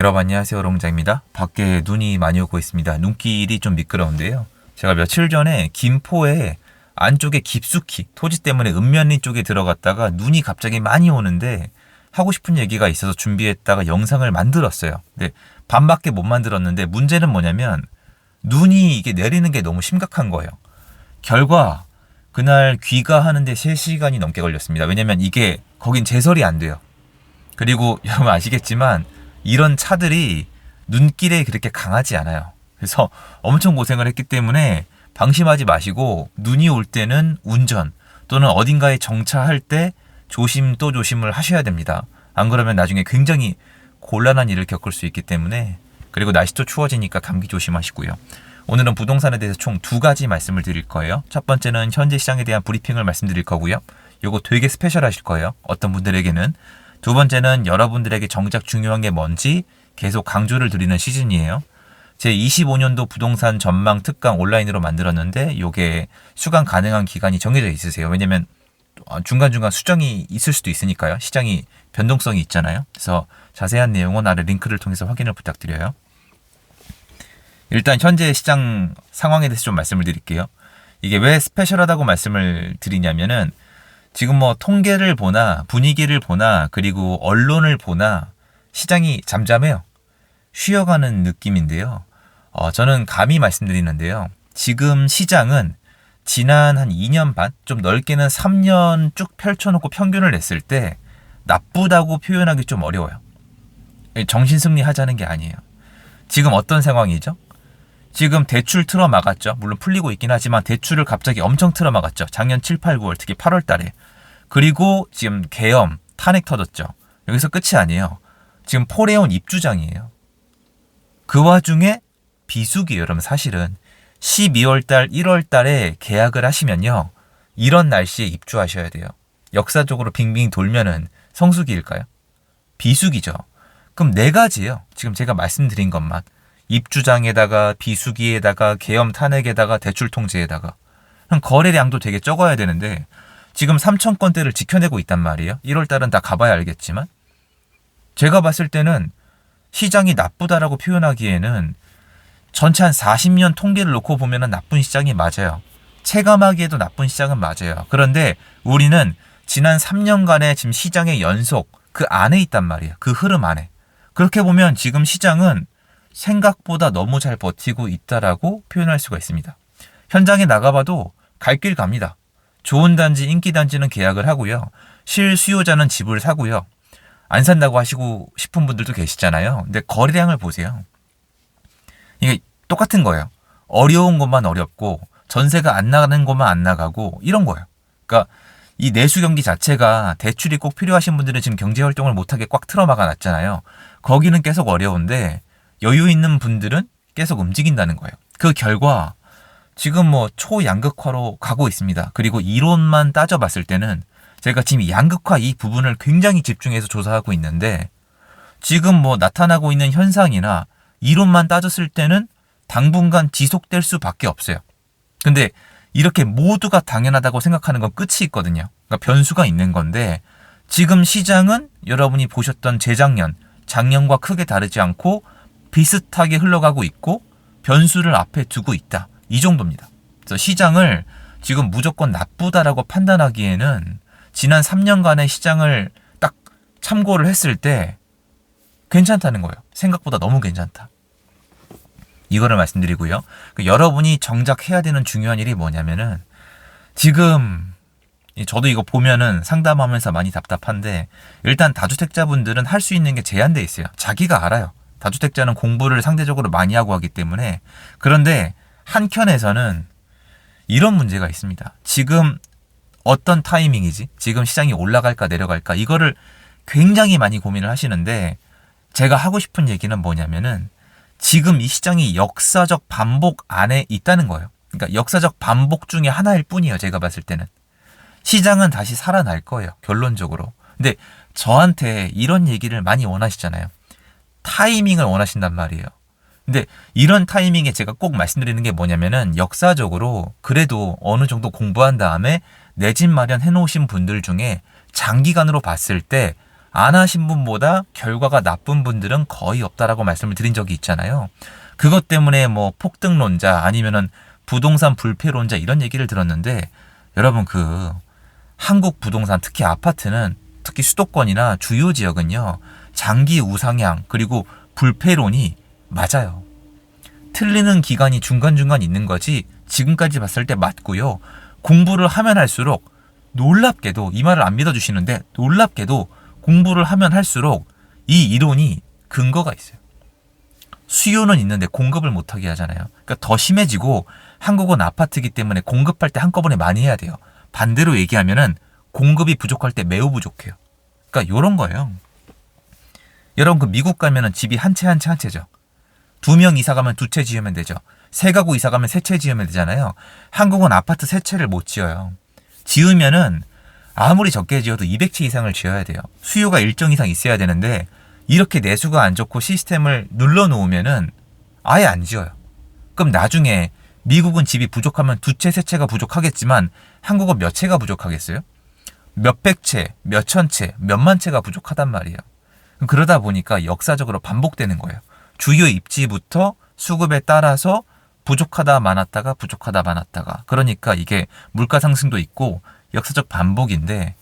여러분 안녕하세요 롱장입니다. 밖에 눈이 많이 오고 있습니다. 눈길이 좀 미끄러운데요. 제가 며칠 전에 김포에 안쪽에 깊숙이 토지 때문에 읍면리 쪽에 들어갔다가 눈이 갑자기 많이 오는데 하고 싶은 얘기가 있어서 준비했다가 영상을 만들었어요. 근데 반밖에 못 만들었는데 문제는 뭐냐면 눈이 이게 내리는 게 너무 심각한 거예요. 결과 그날 귀가하는데 3시간이 넘게 걸렸습니다. 왜냐면 이게 거긴 제설이 안 돼요. 그리고 여러분 아시겠지만 이런 차들이 눈길에 그렇게 강하지 않아요. 그래서 엄청 고생을 했기 때문에 방심하지 마시고 눈이 올 때는 운전 또는 어딘가에 정차할 때 조심 또 조심을 하셔야 됩니다. 안 그러면 나중에 굉장히 곤란한 일을 겪을 수 있기 때문에 그리고 날씨도 추워지니까 감기 조심하시고요. 오늘은 부동산에 대해서 총 두 가지 말씀을 드릴 거예요. 첫 번째는 현재 시장에 대한 브리핑을 말씀드릴 거고요. 요거 되게 스페셜하실 거예요. 어떤 분들에게는 두 번째는 여러분들에게 정작 중요한 게 뭔지 계속 강조를 드리는 시즌이에요. 제 25년도 부동산 전망 특강 온라인으로 만들었는데 요게 수강 가능한 기간이 정해져 있으세요. 왜냐면 중간중간 수정이 있을 수도 있으니까요. 시장이 변동성이 있잖아요. 그래서 자세한 내용은 아래 링크를 통해서 확인을 부탁드려요. 일단 현재 시장 상황에 대해서 좀 말씀을 드릴게요. 이게 왜 스페셜하다고 말씀을 드리냐면은 지금 뭐 통계를 보나 분위기를 보나 그리고 언론을 보나 시장이 잠잠해요. 쉬어가는 느낌인데요. 어, 저는 감히 말씀드리는데요. 지금 시장은 지난 한 2년 반, 좀 넓게는 3년 쭉 펼쳐놓고 평균을 냈을 때 나쁘다고 표현하기 좀 어려워요. 정신승리 하자는 게 아니에요. 지금 어떤 상황이죠? 지금 대출 틀어 막았죠. 물론 풀리고 있긴 하지만 대출을 갑자기 엄청 틀어 막았죠. 작년 7, 8, 9월 특히 8월 달에. 그리고 지금 계엄, 탄핵 터졌죠. 여기서 끝이 아니에요. 지금 포레온 입주장이에요. 그 와중에 비수기예요. 여러분 사실은 12월 달, 1월 달에 계약을 하시면요. 이런 날씨에 입주하셔야 돼요. 역사적으로 빙빙 돌면은 성수기일까요? 비수기죠. 그럼 네 가지예요. 지금 제가 말씀드린 것만. 입주장에다가 비수기에다가 계엄 탄핵에다가 대출 통제에다가 거래량도 되게 적어야 되는데 지금 3천 건대를 지켜내고 있단 말이에요. 1월 달은 다 가봐야 알겠지만 제가 봤을 때는 시장이 나쁘다라고 표현하기에는 전체 한 40년 통계를 놓고 보면 나쁜 시장이 맞아요. 체감하기에도 나쁜 시장은 맞아요. 그런데 우리는 지난 3년간의 지금 시장의 연속 그 안에 있단 말이에요. 그 흐름 안에. 그렇게 보면 지금 시장은 생각보다 너무 잘 버티고 있다라고 표현할 수가 있습니다. 현장에 나가봐도 갈 길 갑니다. 좋은 단지, 인기 단지는 계약을 하고요. 실수요자는 집을 사고요. 안 산다고 하시고 싶은 분들도 계시잖아요. 근데 거래량을 보세요. 이게 똑같은 거예요. 어려운 것만 어렵고 전세가 안 나가는 것만 안 나가고 이런 거예요. 그러니까 이 내수 경기 자체가 대출이 꼭 필요하신 분들은 지금 경제 활동을 못하게 꽉 틀어막아 놨잖아요. 거기는 계속 어려운데 여유 있는 분들은 계속 움직인다는 거예요. 그 결과 지금 뭐 초양극화로 가고 있습니다. 그리고 이론만 따져봤을 때는 제가 지금 양극화 이 부분을 굉장히 집중해서 조사하고 있는데 지금 뭐 나타나고 있는 현상이나 이론만 따졌을 때는 당분간 지속될 수밖에 없어요. 근데 이렇게 모두가 당연하다고 생각하는 건 끝이 있거든요. 그러니까 변수가 있는 건데 지금 시장은 여러분이 보셨던 재작년, 작년과 크게 다르지 않고 비슷하게 흘러가고 있고 변수를 앞에 두고 있다. 이 정도입니다. 그래서 시장을 지금 무조건 나쁘다라고 판단하기에는 지난 3년간의 시장을 딱 참고를 했을 때 괜찮다는 거예요. 생각보다 너무 괜찮다. 이거를 말씀드리고요. 그 여러분이 정작 해야 되는 중요한 일이 뭐냐면은 지금 저도 이거 보면은 상담하면서 많이 답답한데 일단 다주택자분들은 할 수 있는 게 제한돼 있어요. 자기가 알아요. 다주택자는 공부를 상대적으로 많이 하고 하기 때문에 그런데 한켠에서는 이런 문제가 있습니다. 지금 어떤 타이밍이지? 지금 시장이 올라갈까 내려갈까? 이거를 굉장히 많이 고민을 하시는데 제가 하고 싶은 얘기는 뭐냐면은 지금 이 시장이 역사적 반복 안에 있다는 거예요. 그러니까 역사적 반복 중에 하나일 뿐이에요. 제가 봤을 때는. 시장은 다시 살아날 거예요. 결론적으로. 근데 저한테 이런 얘기를 많이 원하시잖아요. 타이밍을 원하신단 말이에요. 근데 이런 타이밍에 제가 꼭 말씀드리는 게 뭐냐면은 역사적으로 그래도 어느 정도 공부한 다음에 내 집 마련 해놓으신 분들 중에 장기간으로 봤을 때 안 하신 분보다 결과가 나쁜 분들은 거의 없다라고 말씀을 드린 적이 있잖아요. 그것 때문에 뭐 폭등론자 아니면은 부동산 불패론자 이런 얘기를 들었는데 여러분 그 한국 부동산 특히 아파트는 특히 수도권이나 주요 지역은요 장기 우상향 그리고 불패론이 맞아요. 틀리는 기간이 중간중간 있는 거지 지금까지 봤을 때 맞고요. 공부를 하면 할수록 놀랍게도 이 말을 안 믿어주시는데 놀랍게도 공부를 하면 할수록 이 이론이 근거가 있어요. 수요는 있는데 공급을 못하게 하잖아요. 그러니까 더 심해지고 한국은 아파트이기 때문에 공급할 때 한꺼번에 많이 해야 돼요. 반대로 얘기하면은 공급이 부족할 때 매우 부족해요. 그러니까 요런 거예요. 여러분 그 미국 가면은 집이 한 채 한 채 한 채죠. 두 명 이사 가면 두 채 지으면 되죠. 세 가구 이사 가면 세 채 지으면 되잖아요. 한국은 아파트 세 채를 못 지어요. 지으면은 아무리 적게 지어도 200채 이상을 지어야 돼요. 수요가 일정 이상 있어야 되는데 이렇게 내수가 안 좋고 시스템을 눌러 놓으면은 아예 안 지어요. 그럼 나중에 미국은 집이 부족하면 두 채, 세 채가 부족하겠지만 한국은 몇 채가 부족하겠어요? 몇백 채, 몇천 채, 몇만 채가 부족하단 말이에요. 그러다 보니까 역사적으로 반복되는 거예요. 주요 입지부터 수급에 따라서 부족하다 많았다가 부족하다 많았다가 그러니까 이게 물가 상승도 있고 역사적 반복인데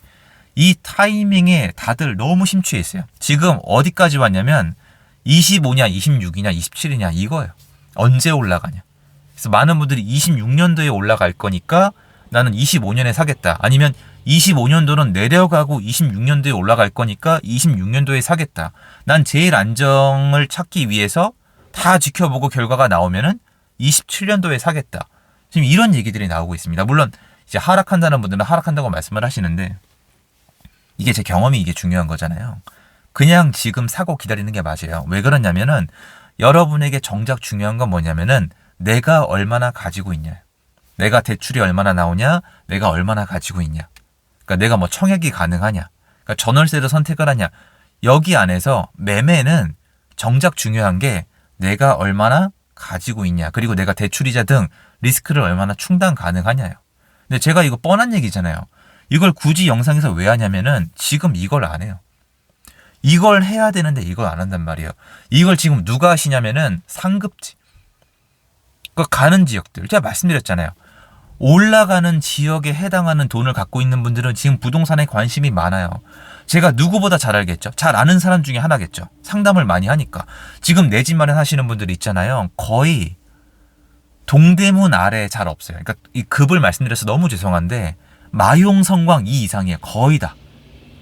이 타이밍에 다들 너무 심취해 있어요. 지금 어디까지 왔냐면 25냐, 26이냐, 27이냐 이거예요. 언제 올라가냐. 그래서 많은 분들이 26년도에 올라갈 거니까 나는 25년에 사겠다. 아니면 25년도는 내려가고 26년도에 올라갈 거니까 26년도에 사겠다. 난 제일 안정을 찾기 위해서 다 지켜보고 결과가 나오면은 27년도에 사겠다. 지금 이런 얘기들이 나오고 있습니다. 물론 이제 하락한다는 분들은 하락한다고 말씀을 하시는데 이게 제 경험이 이게 중요한 거잖아요. 그냥 지금 사고 기다리는 게 맞아요. 왜 그러냐면은 여러분에게 정작 중요한 건 뭐냐면은 내가 얼마나 가지고 있냐. 내가 대출이 얼마나 나오냐. 내가 얼마나 가지고 있냐. 그러니까 내가 뭐 청약이 가능하냐. 그러니까 전월세를 선택을 하냐. 여기 안에서 매매는 정작 중요한 게 내가 얼마나 가지고 있냐. 그리고 내가 대출이자 등 리스크를 얼마나 충당 가능하냐요. 근데 제가 이거 뻔한 얘기잖아요. 이걸 굳이 영상에서 왜 하냐면은 지금 이걸 안 해요. 이걸 해야 되는데 이걸 안 한단 말이에요. 이걸 지금 누가 하시냐면은 상급지. 그 가는 지역들. 제가 말씀드렸잖아요. 올라가는 지역에 해당하는 돈을 갖고 있는 분들은 지금 부동산에 관심이 많아요. 제가 누구보다 잘 알겠죠. 잘 아는 사람 중에 하나겠죠. 상담을 많이 하니까. 지금 내 집 마련하시는 분들 있잖아요. 거의 동대문 아래 잘 없어요. 그러니까 이 급을 말씀드려서 너무 죄송한데 마용 성광 이 이상이에요. 거의 다.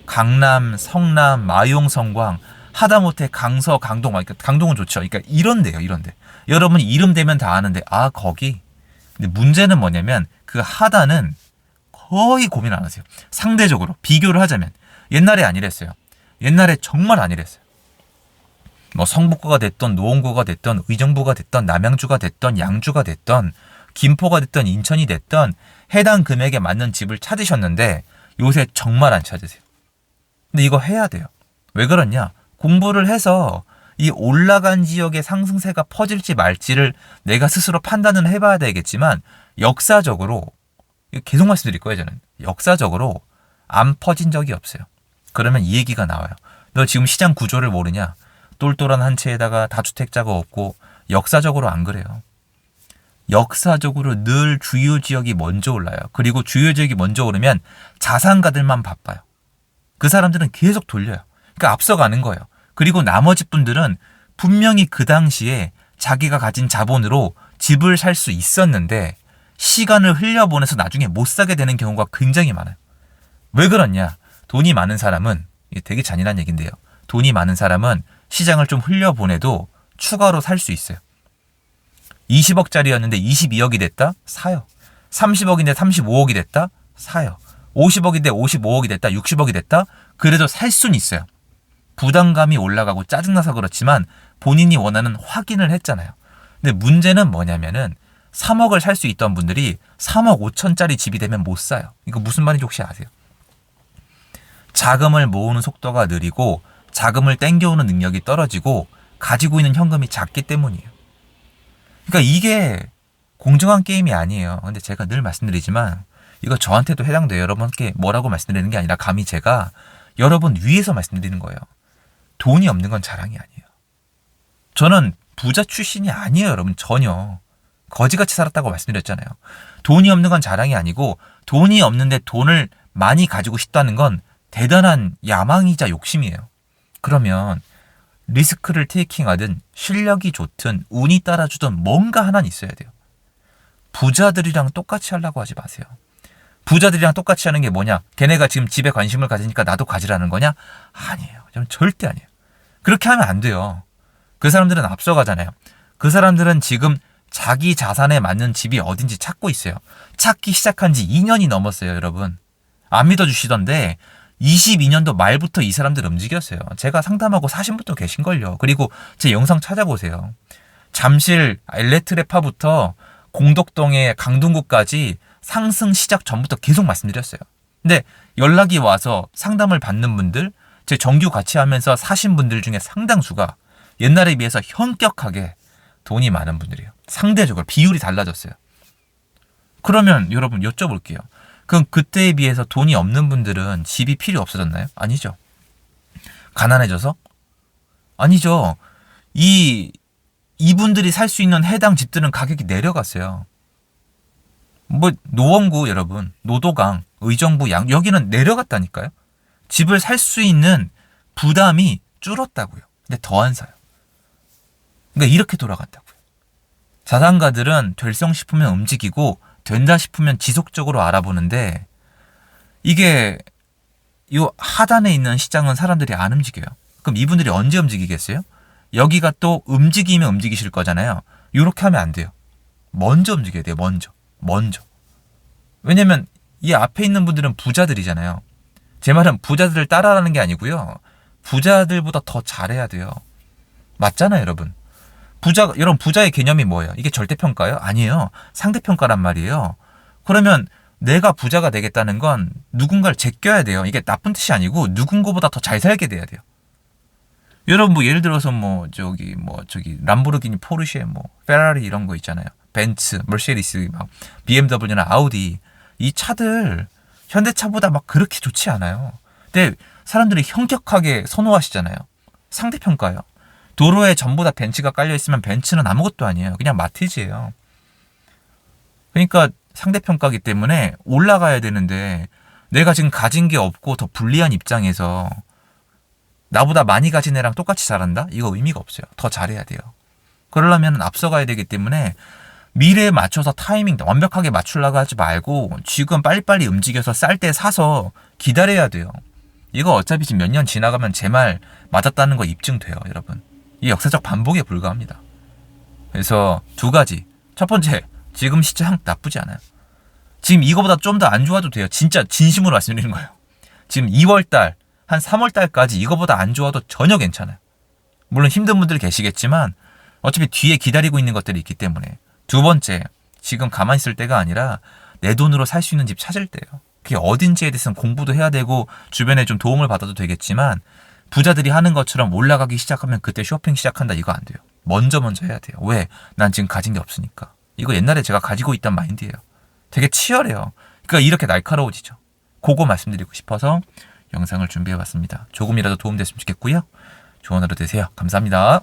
강남, 성남, 마용 성광 하다못해 강서, 강동, 그러니까 강동은 좋죠. 그러니까 이런데요, 이런데. 여러분이 이름 대면 다 아는데 아 거기. 근데 문제는 뭐냐면 그 하다는 거의 고민 안 하세요. 상대적으로 비교를 하자면 옛날에 아니랬어요. 옛날에 정말 아니랬어요. 뭐 성북구가 됐던 노원구가 됐던 의정부가 됐던 남양주가 됐던 양주가 됐던 김포가 됐던 인천이 됐던 해당 금액에 맞는 집을 찾으셨는데 요새 정말 안 찾으세요. 근데 이거 해야 돼요. 왜 그러냐? 공부를 해서 이 올라간 지역의 상승세가 퍼질지 말지를 내가 스스로 판단은 해봐야 되겠지만 역사적으로 계속 말씀드릴 거예요 저는 역사적으로 안 퍼진 적이 없어요. 그러면 이 얘기가 나와요. 너 지금 시장 구조를 모르냐? 똘똘한 한 채에다가 다주택자가 없고 역사적으로 안 그래요. 역사적으로 늘 주요 지역이 먼저 올라요. 그리고 주요 지역이 먼저 오르면 자산가들만 바빠요. 그 사람들은 계속 돌려요. 그러니까 앞서가는 거예요. 그리고 나머지 분들은 분명히 그 당시에 자기가 가진 자본으로 집을 살 수 있었는데 시간을 흘려보내서 나중에 못 사게 되는 경우가 굉장히 많아요. 왜 그렇냐? 돈이 많은 사람은 되게 잔인한 얘기인데요. 돈이 많은 사람은 시장을 좀 흘려보내도 추가로 살 수 있어요. 20억짜리였는데 22억이 됐다? 사요. 30억인데 35억이 됐다? 사요. 50억인데 55억이 됐다? 60억이 됐다? 그래도 살 수는 있어요. 부담감이 올라가고 짜증나서 그렇지만 본인이 원하는 확인을 했잖아요. 근데 문제는 뭐냐면은 3억을 살 수 있던 분들이 3억 5천짜리 집이 되면 못 사요. 이거 무슨 말인지 혹시 아세요? 자금을 모으는 속도가 느리고 자금을 땡겨오는 능력이 떨어지고 가지고 있는 현금이 작기 때문이에요. 그러니까 이게 공정한 게임이 아니에요. 근데 제가 늘 말씀드리지만 이거 저한테도 해당돼요. 여러분께 뭐라고 말씀드리는 게 아니라 감히 제가 여러분 위에서 말씀드리는 거예요. 돈이 없는 건 자랑이 아니에요. 저는 부자 출신이 아니에요, 여러분. 전혀. 거지같이 살았다고 말씀드렸잖아요. 돈이 없는 건 자랑이 아니고 돈이 없는데 돈을 많이 가지고 싶다는 건 대단한 야망이자 욕심이에요. 그러면 리스크를 테이킹하든 실력이 좋든 운이 따라주든 뭔가 하나는 있어야 돼요. 부자들이랑 똑같이 하려고 하지 마세요. 부자들이랑 똑같이 하는 게 뭐냐? 걔네가 지금 집에 관심을 가지니까 나도 가지라는 거냐? 아니에요. 저는 절대 아니에요. 그렇게 하면 안 돼요. 그 사람들은 앞서가잖아요. 그 사람들은 지금 자기 자산에 맞는 집이 어딘지 찾고 있어요. 찾기 시작한 지 2년이 넘었어요, 여러분. 안 믿어주시던데 22년도 말부터 이 사람들 움직였어요. 제가 상담하고 사신 분도 계신걸요. 그리고 제 영상 찾아보세요. 잠실 엘레트레파부터 공덕동의 강동구까지 상승 시작 전부터 계속 말씀드렸어요. 근데 연락이 와서 상담을 받는 분들, 제 정규 같이 하면서 사신 분들 중에 상당수가 옛날에 비해서 현격하게 돈이 많은 분들이에요. 상대적으로 비율이 달라졌어요. 그러면 여러분 여쭤볼게요. 그럼 그때에 비해서 돈이 없는 분들은 집이 필요 없어졌나요? 아니죠. 가난해져서? 아니죠. 이 이분들이 살 수 있는 해당 집들은 가격이 내려갔어요. 뭐 노원구 여러분, 노도강, 의정부 양 여기는 내려갔다니까요. 집을 살 수 있는 부담이 줄었다고요. 근데 더 안 사요. 그러니까 이렇게 돌아간다고요. 자산가들은 될성 싶으면 움직이고 된다 싶으면 지속적으로 알아보는데 이게 이 하단에 있는 시장은 사람들이 안 움직여요. 그럼 이분들이 언제 움직이겠어요? 여기가 또 움직이면 움직이실 거잖아요. 이렇게 하면 안 돼요. 먼저 움직여야 돼요. 먼저. 먼저. 왜냐면 이 앞에 있는 분들은 부자들이잖아요. 제 말은 부자들을 따라하는 게 아니고요. 부자들보다 더 잘해야 돼요. 맞잖아요, 여러분. 부자, 여러분, 부자의 개념이 뭐예요? 이게 절대평가예요? 아니에요. 상대평가란 말이에요. 그러면 내가 부자가 되겠다는 건 누군가를 제껴야 돼요. 이게 나쁜 뜻이 아니고 누군가보다 더 잘 살게 돼야 돼요. 여러분, 뭐, 예를 들어서 뭐, 저기, 뭐, 저기, 람보르기니, 포르쉐, 뭐, 페라리 이런 거 있잖아요. 벤츠, 머시디스, 막, BMW나 아우디. 이 차들, 현대차보다 막 그렇게 좋지 않아요. 근데 사람들이 현격하게 선호하시잖아요. 상대평가요. 도로에 전부 다 벤츠가 깔려 있으면 벤츠는 아무것도 아니에요. 그냥 마티즈예요. 그러니까 상대평가기 때문에 올라가야 되는데 내가 지금 가진 게 없고 더 불리한 입장에서 나보다 많이 가진 애랑 똑같이 잘한다? 이거 의미가 없어요. 더 잘해야 돼요. 그러려면 앞서가야 되기 때문에 미래에 맞춰서 타이밍 완벽하게 맞추려고 하지 말고 지금 빨리빨리 움직여서 쌀 때 사서 기다려야 돼요. 이거 어차피 지금 몇 년 지나가면 제 말 맞았다는 거 입증돼요, 여러분. 이 역사적 반복에 불과합니다. 그래서 두 가지. 첫 번째, 지금 시장 나쁘지 않아요. 지금 이거보다 좀 더 안 좋아도 돼요. 진짜 진심으로 말씀드리는 거예요. 지금 2월달, 한 3월달까지 이거보다 안 좋아도 전혀 괜찮아요. 물론 힘든 분들 계시겠지만 어차피 뒤에 기다리고 있는 것들이 있기 때문에. 두 번째, 지금 가만히 있을 때가 아니라 내 돈으로 살 수 있는 집 찾을 때예요. 그게 어딘지에 대해서는 공부도 해야 되고 주변에 좀 도움을 받아도 되겠지만 부자들이 하는 것처럼 올라가기 시작하면 그때 쇼핑 시작한다 이거 안 돼요. 먼저 먼저 해야 돼요. 왜? 난 지금 가진 게 없으니까. 이거 옛날에 제가 가지고 있던 마인드예요. 되게 치열해요. 그러니까 이렇게 날카로워지죠. 그거 말씀드리고 싶어서 영상을 준비해 봤습니다. 조금이라도 도움됐으면 좋겠고요. 좋은 하루 되세요. 감사합니다.